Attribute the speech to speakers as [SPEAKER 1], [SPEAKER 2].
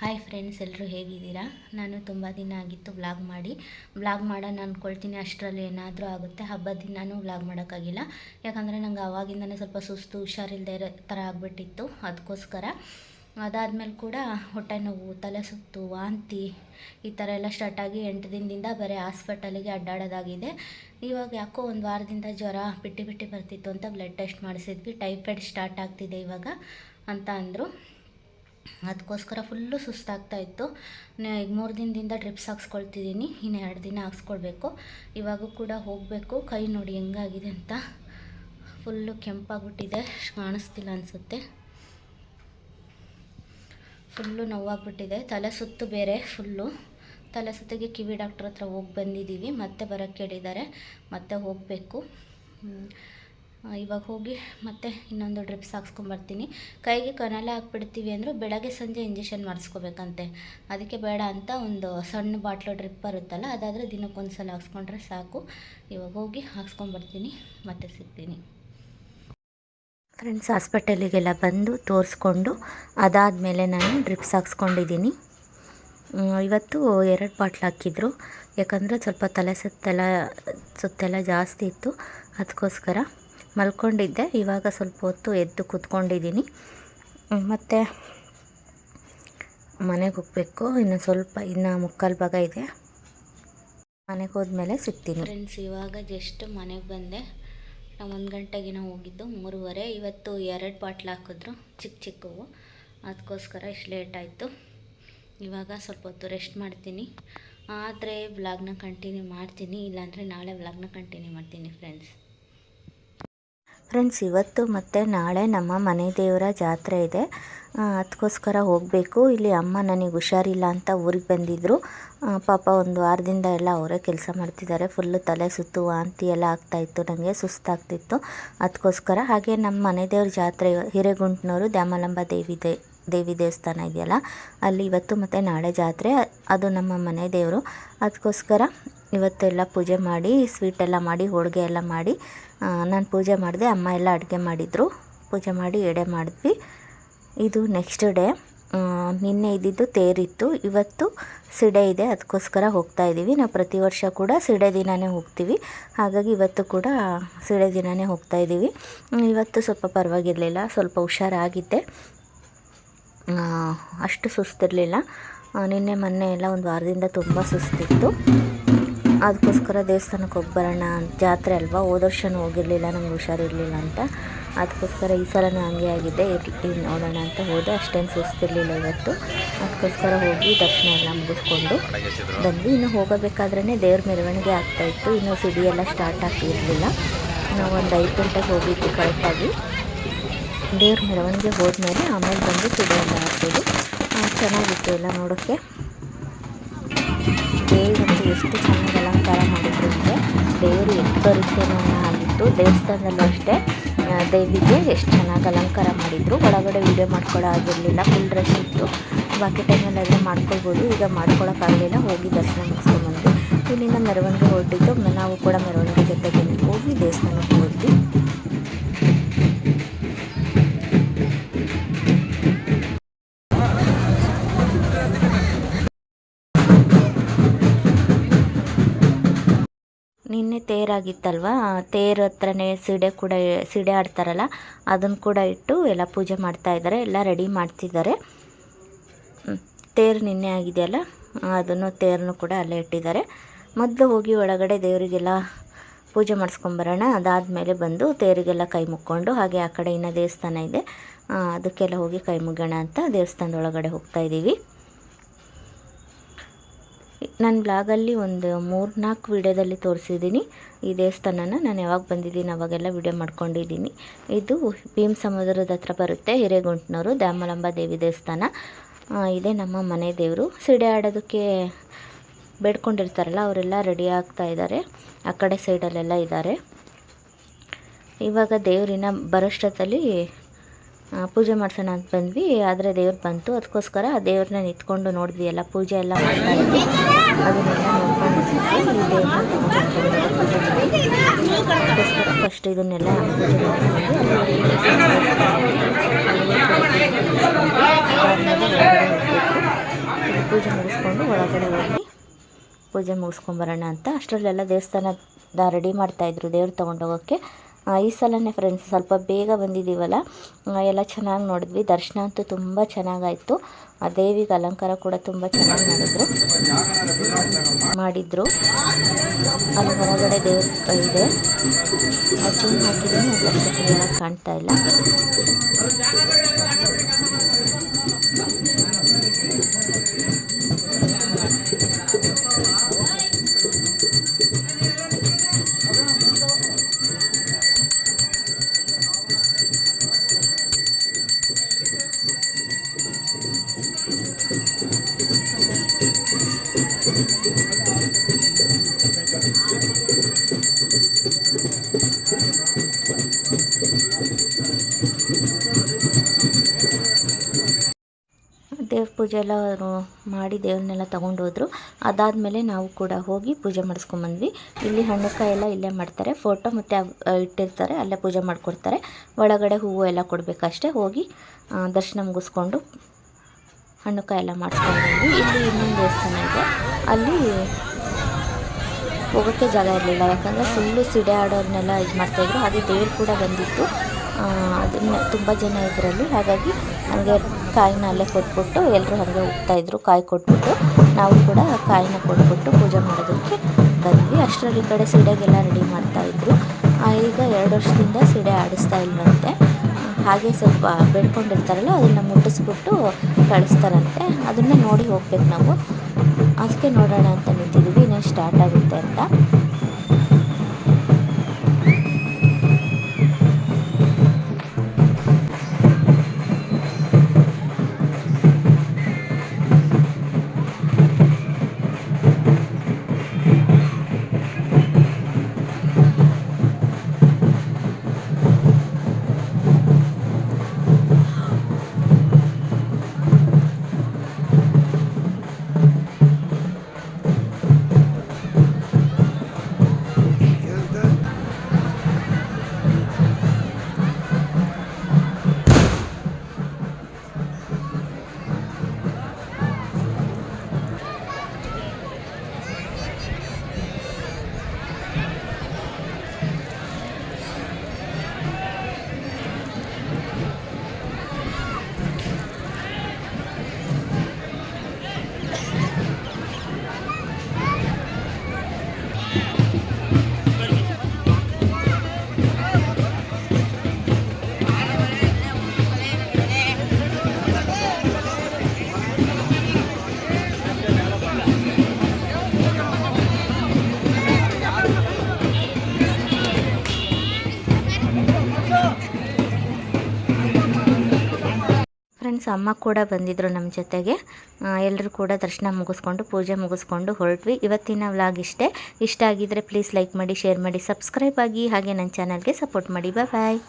[SPEAKER 1] Hi friends ಎಲ್ಲರೂ ಹೇಗಿದ್ದೀರಾ? ನಾನು ತುಂಬ ದಿನ ಆಗಿತ್ತು ವ್ಲಾಗ್ ಮಾಡಿ. ವ್ಲಾಗ್ ಮಾಡೋಣ ಅಂದ್ಕೊಳ್ತೀನಿ ಅಷ್ಟರಲ್ಲಿ ಏನಾದರೂ ಆಗುತ್ತೆ, ಹಬ್ಬದ ದಿನವೂ ವ್ಲಾಗ್ ಮಾಡೋಕ್ಕಾಗಿಲ್ಲ. ಯಾಕಂದರೆ ನಂಗೆ ಆವಾಗಿಂದನೇ ಸ್ವಲ್ಪ ಸುಸ್ತು ಹುಷಾರಿಲ್ಲದೆ ಇರೋ ಥರ ಆಗಿಬಿಟ್ಟಿತ್ತು ಅದಕ್ಕೋಸ್ಕರ ಅದಾದಮೇಲೆ ಕೂಡ ಹೊಟ್ಟೆ ನೋವು, ತಲೆ ಸುತ್ತು, ವಾಂತಿ ಈ ಥರ ಎಲ್ಲ ಸ್ಟಾರ್ಟ್ ಆಗಿ ಎಂಟು ದಿನದಿಂದ ಬರೀ ಹಾಸ್ಪಿಟಲಿಗೆ ಅಡ್ಡಾಡೋದಾಗಿದೆ. ಇವಾಗ ಯಾಕೋ ಒಂದು ವಾರದಿಂದ ಜ್ವರ ಬಿಟ್ಟು ಬಿಟ್ಟು ಬರ್ತಿತ್ತು ಅಂತ ಬ್ಲಡ್ ಟೆಸ್ಟ್ ಮಾಡಿಸಿದ್ವಿ ಟೈಫಾಯ್ಡ್ ಸ್ಟಾರ್ಟ್ ಆಗ್ತಿದೆ ಇವಾಗ ಅಂತ ಅಂದರು. ಅದಕ್ಕೋಸ್ಕರ ಫುಲ್ಲು ಸುಸ್ತಾಗ್ತಾ ಇತ್ತು. ಈಗ ಮೂರು ದಿನದಿಂದ ಡ್ರಿಪ್ಸ್ ಹಾಕ್ಸ್ಕೊಳ್ತಿದ್ದೀನಿ. ಇನ್ನು ಎರಡು ದಿನ ಹಾಕ್ಸ್ಕೊಳ್ಬೇಕು. ಇವಾಗೂ ಕೂಡ ಹೋಗಬೇಕು. ಕೈ ನೋಡಿ ಹೆಂಗಾಗಿದೆ ಅಂತ. ಫುಲ್ಲು ಕೆಂಪಾಗ್ಬಿಟ್ಟಿದೆ. ಕಾಣಿಸ್ತಿಲ್ಲ ಅನಿಸುತ್ತೆ. ಫುಲ್ಲು ನೋವಾಗ್ಬಿಟ್ಟಿದೆ. ತಲೆ ಸುತ್ತು ಬೇರೆ ಫುಲ್ಲು ತಲೆ ಸುತ್ತಿಗೆ ಕಿವಿ ಡಾಕ್ಟ್ರ್ ಹತ್ರ ಹೋಗಿ ಬಂದಿದ್ದೀವಿ ಮತ್ತೆ ಬರೋಕ್ಕೆ ಹೇಳಿದ್ದಾರೆ ಮತ್ತೆ ಹೋಗಬೇಕು. ಇವಾಗ ಹೋಗಿ ಮತ್ತೆ ಇನ್ನೊಂದು ಡ್ರಿಪ್ಸ್ ಹಾಕ್ಸ್ಕೊಂಬರ್ತೀನಿ ಕೈಗೆ ಕನಲ ಹಾಕ್ಬಿಡ್ತೀವಿ ಅಂದರೂ ಬೆಳಗ್ಗೆ ಸಂಜೆ ಇಂಜೆಕ್ಷನ್ ಮಾಡಿಸ್ಕೋಬೇಕಂತೆ. ಅದಕ್ಕೆ ಬೇಡ ಅಂತ ಒಂದು ಸಣ್ಣ ಬಾಟ್ಲು ಡ್ರಿಪ್ ಬರುತ್ತಲ್ಲ, ಅದಾದರೆ ದಿನಕ್ಕೊಂದು ಸಲ ಹಾಕ್ಸ್ಕೊಂಡ್ರೆ ಸಾಕು. ಇವಾಗ ಹೋಗಿ ಹಾಕ್ಸ್ಕೊಂಬರ್ತೀನಿ, ಮತ್ತೆ ಸಿಗ್ತೀನಿ. ಫ್ರೆಂಡ್ಸ್ ಹಾಸ್ಪಿಟಲಿಗೆಲ್ಲ ಬಂದು ತೋರಿಸ್ಕೊಂಡು, ಅದಾದಮೇಲೆ ನಾನು ಡ್ರಿಪ್ಸ್ ಹಾಕ್ಸ್ಕೊಂಡಿದ್ದೀನಿ ಇವತ್ತು ಎರಡು ಬಾಟ್ಲು ಹಾಕಿದ್ರು. ಯಾಕಂದರೆ ಸ್ವಲ್ಪ ತಲೆ ಸುತ್ತೆಲ್ಲ ಸುತ್ತೆಲ್ಲ ಜಾಸ್ತಿ ಇತ್ತು. ಅದಕ್ಕೋಸ್ಕರ ಮಲ್ಕೊಂಡಿದ್ದೆ. ಇವಾಗ ಸ್ವಲ್ಪ ಹೊತ್ತು ಎದ್ದು ಕೂತ್ಕೊಂಡಿದ್ದೀನಿ. ಮತ್ತು ಮನೆಗೆ ಹೋಗಬೇಕು. ಇನ್ನು ಸ್ವಲ್ಪ, ಇನ್ನು ಮುಕ್ಕಾಲು ಭಾಗ ಇದೆ. ಮನೆಗೆ ಹೋದ್ಮೇಲೆ ಸಿಗ್ತೀನಿ. ಫ್ರೆಂಡ್ಸ್ ಇವಾಗ ಜಸ್ಟ್ ಮನೆಗೆ ಬಂದೆ. ನಾವು ಒಂದು ಗಂಟೆಗಿನ ಹೋಗಿದ್ದು, ಮೂರುವರೆ. ಇವತ್ತು ಎರಡು ಬಾಟ್ಲ್ ಹಾಕಿದ್ರು ಚಿಕ್ಕ ಚಿಕ್ಕವು. ಅದಕ್ಕೋಸ್ಕರ ಇಷ್ಟು ಲೇಟ್ ಆಯಿತು. ಇವಾಗ ಸ್ವಲ್ಪ ಹೊತ್ತು ರೆಸ್ಟ್ ಮಾಡ್ತೀನಿ. ಆದರೆ ವ್ಲಾಗ್ನ ಕಂಟಿನ್ಯೂ ಮಾಡ್ತೀನಿ. ಇಲ್ಲಾಂದರೆ ನಾಳೆ ವ್ಲಾಗ್ನ ಕಂಟಿನ್ಯೂ ಮಾಡ್ತೀನಿ ಫ್ರೆಂಡ್ಸ್ ಫ್ರೆಂಡ್ಸ್, ಇವತ್ತು ಮತ್ತು ನಾಳೆ ನಮ್ಮ ಮನೆ ದೇವರ ಜಾತ್ರೆ ಇದೆ. ಅದಕ್ಕೋಸ್ಕರ ಹೋಗಬೇಕು. ಇಲ್ಲಿ ಅಮ್ಮ ನನಗೆ ಹುಷಾರಿಲ್ಲ ಅಂತ ಊರಿಗೆ ಬಂದಿದ್ದರು ಪಾಪ ಒಂದು ವಾರದಿಂದ ಎಲ್ಲ ಅವರೇ ಕೆಲಸ ಮಾಡ್ತಿದ್ದಾರೆ. ಫುಲ್ಲು ತಲೆ ಸುತ್ತು, ವಾಂತಿ ಎಲ್ಲ ಆಗ್ತಾಯಿತ್ತು ನನಗೆ ಸುಸ್ತಾಗ್ತಿತ್ತು. ಅದಕ್ಕೋಸ್ಕರ ಹಾಗೆ ನಮ್ಮ ಮನೆ ದೇವ್ರ ಜಾತ್ರೆ, ಹಿರೇಗುಂಟ್ನವರು ದ್ಯಾಮಲಂಬ ದೇವಿ ದೇ, ದೇವಿ ದೇವಸ್ಥಾನ ಇದೆಯಲ್ಲ, ಅಲ್ಲಿ ಇವತ್ತು ಮತ್ತು ನಾಳೆ ಜಾತ್ರೆ. ಅದು ನಮ್ಮ ಮನೆ ದೇವರು. ಅದಕ್ಕೋಸ್ಕರ ಇವತ್ತೆಲ್ಲ ಪೂಜೆ ಮಾಡಿ ಸ್ವೀಟ್ ಎಲ್ಲ ಮಾಡಿ, ಹೋಳಿಗೆ ಎಲ್ಲ ಮಾಡಿ ನಾನು ಪೂಜೆ ಮಾಡಿದೆ, ಅಮ್ಮ ಎಲ್ಲ ಅಡುಗೆ ಮಾಡಿದರು. ಪೂಜೆ ಮಾಡಿ ಎಡೆ ಮಾಡಿದ್ವಿ. ಇದು ನೆಕ್ಸ್ಟ್ ಡೇ ನಿನ್ನೆ ಇದ್ದಿದ್ದು ತೇರಿತ್ತು. ಇವತ್ತು ಸಿಡೆ ಇದೆ ಅದಕ್ಕೋಸ್ಕರ ಹೋಗ್ತಾ ಇದ್ದೀವಿ ನಾವು ಪ್ರತಿ ವರ್ಷ ಕೂಡ ಸಿಡೆ ದಿನವೇ ಹೋಗ್ತೀವಿ. ಹಾಗಾಗಿ ಇವತ್ತು ಕೂಡ ಸಿಡೆ ದಿನವೇ ಹೋಗ್ತಾ ಇದ್ದೀವಿ ಇವತ್ತು ಸ್ವಲ್ಪ ಪರವಾಗಿರಲಿಲ್ಲ, ಸ್ವಲ್ಪ ಹುಷಾರಾಗಿದ್ದೆ. ಅಷ್ಟು ಸುಸ್ತಿರಲಿಲ್ಲ. ನಿನ್ನೆ ಮೊನ್ನೆ ಎಲ್ಲ ಒಂದು ವಾರದಿಂದ ತುಂಬ ಸುಸ್ತಿತ್ತು. ಅದಕ್ಕೋಸ್ಕರ ದೇವಸ್ಥಾನಕ್ಕೆ ಹೋಗಿ ಬರೋಣ ಜಾತ್ರೆ ಅಲ್ವಾ? ಹೋದ ವರ್ಷನೂ ಹೋಗಿರಲಿಲ್ಲ, ನಮ್ಗೆ ಹುಷಾರಿರಲಿಲ್ಲ ಅಂತ. ಅದಕ್ಕೋಸ್ಕರ ಈ ಸಲನೂ ಹಂಗೆ ಆಗಿದೆ. ಇರ್ಲಿ ನೋಡೋಣ ಅಂತ ಹೋದೆ. ಅಷ್ಟೇನು ಸುಸ್ತಿರಲಿಲ್ಲ ಇವತ್ತು. ಅದಕ್ಕೋಸ್ಕರ ಹೋಗಿ ದರ್ಶನ ಎಲ್ಲ ಮುಗಿಸ್ಕೊಂಡು ಬಂದ್ವಿ. ಇನ್ನು ಹೋಗಬೇಕಾದ್ರೇ ದೇವ್ರ ಮೆರವಣಿಗೆ ಆಗ್ತಾಯಿತ್ತು ಇನ್ನೂ ಸಿಡಿ ಎಲ್ಲ ಸ್ಟಾರ್ಟ್ ಆಗ್ತಿರಲಿಲ್ಲ. ನಾವು ಒಂದು ಐದು ಗಂಟೆಗೆ ಹೋಗಿದ್ವಿ ಕರೆಕ್ಟಾಗಿ ದೇವ್ರ ಮೆರವಣಿಗೆ ಹೋದ್ಮೇಲೆ ಆಮೇಲೆ ಬಂದು ಸಿಡಿ ಎಲ್ಲ ಹಾಕ್ತೀವಿ ಚೆನ್ನಾಗಿತ್ತು ಎಲ್ಲ ನೋಡೋಕ್ಕೆ. ಎಷ್ಟು ಚೆನ್ನಾಗಿ ಅಲಂಕಾರ ಮಾಡಿದ್ರು ಅಂದರೆ ದೇವರು ಎದ್ದು ಬರುತ್ತೇನೋ ಅನ್ನೋ ಆಗಿತ್ತು ದೇವಸ್ಥಾನದಲ್ಲೂ ಅಷ್ಟೇ. ದೇವಿಗೆ ಎಷ್ಟು ಚೆನ್ನಾಗಿ ಅಲಂಕಾರ ಮಾಡಿದರು. ಒಳಗಡೆ ವೀಡಿಯೋ ಮಾಡ್ಕೊಳ್ಳೋ ಆಗಿರಲಿಲ್ಲ ಫುಲ್ ಡ್ರೆಸ್ ಇತ್ತು. ಬಾಕಿ ಟೈಮಲ್ಲಾದರೆ ಮಾಡ್ಕೊಳ್ಬೋದು. ಈಗ ಮಾಡ್ಕೊಳ್ಳೋಕ್ಕಾಗಲಿಲ್ಲ ಹೋಗಿ ದರ್ಶನ ಮುಗಿಸ್ಕೊಂಡ್ಬಂದ್ವಿ ಇಲ್ಲಿಂದ ಮೆರವಣಿಗೆ ಹೊರಟಿದ್ದು, ನಾವು ಕೂಡ ಮೆರವಣಿಗೆ ಜೊತೆಗೆ ಹೋಗಿ ದೇವಸ್ಥಾನಕ್ಕೆ ಹೋದ್ವಿ. ನಿನ್ನೆ ತೇರಾಗಿತ್ತಲ್ವಾ? ತೇರು ಹತ್ರನೇ ಸಿಡೆ ಕೂಡ ಸಿಡೆ ಆಡ್ತಾರಲ್ಲ ಅದನ್ನು ಕೂಡ ಇಟ್ಟು ಎಲ್ಲ ಪೂಜೆ ಮಾಡ್ತಾ ಇದ್ದಾರೆ ಎಲ್ಲ ರೆಡಿ ಮಾಡ್ತಿದ್ದಾರೆ. ತೇರು ನಿನ್ನೆ ಆಗಿದೆಯಲ್ಲ ಅದನ್ನು ತೇರನ್ನು ಕೂಡ ಅಲ್ಲೇ ಇಟ್ಟಿದ್ದಾರೆ ಮೊದಲು ಹೋಗಿ ಒಳಗಡೆ ದೇವರಿಗೆಲ್ಲ ಪೂಜೆ ಮಾಡಿಸ್ಕೊಂಬರೋಣ, ಅದಾದಮೇಲೆ ಬಂದು ತೇರಿಗೆಲ್ಲ ಕೈ ಮುಕ್ಕೊಂಡು, ಹಾಗೆ ಆ ಕಡೆ ಇನ್ನೂ ದೇವಸ್ಥಾನ ಇದೆ. ಅದಕ್ಕೆಲ್ಲ ಹೋಗಿ ಕೈ ಮುಗ್ಗೋಣ ಅಂತ ದೇವಸ್ಥಾನದ ಒಳಗಡೆ ಹೋಗ್ತಾ ಇದ್ದೀವಿ. ನನ್ನ ಬ್ಲಾಗಲ್ಲಿ ಒಂದು ಮೂರು ನಾಲ್ಕು ವಿಡಿಯೋದಲ್ಲಿ ತೋರಿಸಿದ್ದೀನಿ. ಈ ದೇವಸ್ಥಾನನ ನಾನು ಯಾವಾಗ ಬಂದಿದ್ದೀನಿ ಅವಾಗೆಲ್ಲ ವಿಡಿಯೋ ಮಾಡ್ಕೊಂಡಿದ್ದೀನಿ. ಇದು ಭೀಮ್ ಸಮುದ್ರದ ಹತ್ರ ಬರುತ್ತೆ ಹಿರೇಗುಂಟ್ನವರು ದ್ಯಾಮಲಂಬ ದೇವಿ ದೇವಸ್ಥಾನ. ಇದೇ ನಮ್ಮ ಮನೆ ದೇವರು. ಸಿಡೆ ಆಡೋದಕ್ಕೆ ಬೇಡ್ಕೊಂಡಿರ್ತಾರಲ್ಲ, ಅವರೆಲ್ಲ ರೆಡಿ ಆಗ್ತಾ ಇದ್ದಾರೆ. ಆ ಕಡೆ ಸೈಡಲ್ಲೆಲ್ಲ ಇದ್ದಾರೆ. ಇವಾಗ ದೇವರಿನ ಬರೋಷ್ಟೊತ್ತಲ್ಲಿ ಪೂಜೆ ಮಾಡ್ಸೋಣ ಅಂತ ಬಂದ್ವಿ. ಆದರೆ ದೇವ್ರು ಬಂತು. ಅದಕ್ಕೋಸ್ಕರ ಆ ದೇವ್ರನ್ನ ನಿಂತ್ಕೊಂಡು ನೋಡಿದ್ವಿ ಎಲ್ಲ. ಪೂಜೆ ಎಲ್ಲ ಮಾಡ್ತಾ ಇದ್ವಿ. ಅದನ್ನೆಲ್ಲ ಫಸ್ಟ್ ಇದನ್ನೆಲ್ಲ ಪೂಜೆ ಮುಗಿಸ್ಕೊಂಡು ಒಳಗಡೆ ಹೋಗಿ ಪೂಜೆ ಮುಗಿಸ್ಕೊಂಬರೋಣ ಅಂತ. ಅಷ್ಟರಲ್ಲೆಲ್ಲ ದೇವಸ್ಥಾನದ ರೆಡಿ ಮಾಡ್ತಾಯಿದ್ರು ದೇವ್ರು ತೊಗೊಂಡೋಗೋಕ್ಕೆ. ಈ ಸಲನೇ ಫ್ರೆಂಡ್ಸ್ ಸ್ವಲ್ಪ ಬೇಗ ಬಂದಿದ್ದೀವಲ್ಲ? ಎಲ್ಲ ಚೆನ್ನಾಗಿ ನೋಡಿದ್ವಿ. ದರ್ಶನ ಅಂತೂ ತುಂಬ ಚೆನ್ನಾಗಾಯಿತು. ಆ ದೇವಿಗೆ ಅಲಂಕಾರ ಕೂಡ ತುಂಬ ಚೆನ್ನಾಗಿ ಮಾಡಿದ್ರು. ಮಾಡಿದ್ರು. ಅಲ್ಲಿ ಹೊರಗಡೆ ದೇವ್ರ ಇದೆ. ಅದು ಹಾಕಿದ್ರೆ ಕಾಣ್ತಾ ಇಲ್ಲ. ಪೂಜೆ ಎಲ್ಲ ಮಾಡಿ ದೇವ್ರನ್ನೆಲ್ಲ ತೊಗೊಂಡೋದ್ರು. ಅದಾದಮೇಲೆ ನಾವು ಕೂಡ ಹೋಗಿ ಪೂಜೆ ಮಾಡಿಸ್ಕೊಂಬಂದ್ವಿ ಇಲ್ಲಿ ಹಣ್ಣುಕಾಯಿ ಎಲ್ಲ ಇಲ್ಲೇ ಮಾಡ್ತಾರೆ. ಫೋಟೋ ಮತ್ತು ಇಟ್ಟಿರ್ತಾರೆ. ಅಲ್ಲೇ ಪೂಜೆ ಮಾಡಿಕೊಡ್ತಾರೆ. ಒಳಗಡೆ ಹೂವು ಎಲ್ಲ ಕೊಡಬೇಕಷ್ಟೇ. ಹೋಗಿ ದರ್ಶನ ಮುಗಿಸ್ಕೊಂಡು ಹಣ್ಣುಕಾಯಿ ಎಲ್ಲ ಮಾಡಿಸ್ಕೊಂಡು ಬಂದ್ವಿ. ಇಲ್ಲಿ ಇನ್ನೊಂದು ದೇವಸ್ಥಾನ ಇದೆ. ಅಲ್ಲಿ ಹೋಗೋಕ್ಕೆ ಜಾಗ ಇರಲಿಲ್ಲ. ಯಾಕಂದರೆ ಫುಲ್ಲು ಸಿಡೆ ಆಡೋರ್ನೆಲ್ಲ ಇದು ಮಾಡ್ತಾಯಿದ್ರು ಹಾಗೆ ದೇವ್ರು ಕೂಡ ಬಂದಿತ್ತು. ಅದನ್ನು ತುಂಬ ಜನ ಇದರಲ್ಲಿ. ಹಾಗಾಗಿ ಹಾಗೆ ಕಾಯಿನ ಅಲ್ಲೇ ಕೊಟ್ಬಿಟ್ಟು ಎಲ್ಲರೂ ಹಾಗೆ ಹೋಗ್ತಾಯಿದ್ರು ಕಾಯಿ ಕೊಟ್ಬಿಟ್ಟು. ನಾವು ಕೂಡ ಕಾಯಿನ ಕೊಟ್ಬಿಟ್ಟು ಪೂಜೆ ಮಾಡೋದಕ್ಕೆ ಬಂದ್ವಿ. ಅಷ್ಟರಲ್ಲಿ ಈ ಕಡೆ ಸೀಡೆಗೆಲ್ಲ ರೆಡಿ ಮಾಡ್ತಾಯಿದ್ರು ಈಗ ಎರಡು ವರ್ಷದಿಂದ ಸೀಡೆ ಆಡಿಸ್ತಾ ಇಲ್ವಂತೆ. ಹಾಗೆ ಸ್ವಲ್ಪ ಬೆಳ್ಕೊಂಡಿರ್ತಾರಲ್ಲ ಅದನ್ನು ಮುಟ್ಟಿಸ್ಬಿಟ್ಟು ಕಳಿಸ್ತಾರಂತೆ. ಅದನ್ನೇ ನೋಡಿ ಹೋಗ್ಬೇಕು ನಾವು. ಅದಕ್ಕೆ ನೋಡೋಣ ಅಂತ ನಿಂತಿದ್ದೀವಿ ಇನ್ನೇನು ಸ್ಟಾರ್ಟ್ ಆಗುತ್ತೆ ಅಂತ. ಫ್ರೆಂಡ್ಸ್ ಅಮ್ಮ ಕೂಡ ಬಂದಿದ್ದರು ನಮ್ಮ ಜೊತೆಗೆ. ಎಲ್ಲರೂ ಕೂಡ ದರ್ಶನ ಮುಗಿಸ್ಕೊಂಡು, ಪೂಜೆ ಮುಗಿಸ್ಕೊಂಡು ಹೊರಟ್ವಿ. ಇವತ್ತಿನ ವ್ಲಾಗ್ ಇಷ್ಟೇ. ಇಷ್ಟ ಆಗಿದ್ದರೆ ಪ್ಲೀಸ್ ಲೈಕ್ ಮಾಡಿ ಶೇರ್ ಮಾಡಿ ಸಬ್ಸ್ಕ್ರೈಬ್ ಆಗಿ ಹಾಗೆ ನನ್ನ ಚಾನಲ್ಗೆ ಸಪೋರ್ಟ್ ಮಾಡಿ. ಬಾಯ್ ಬಾಯ್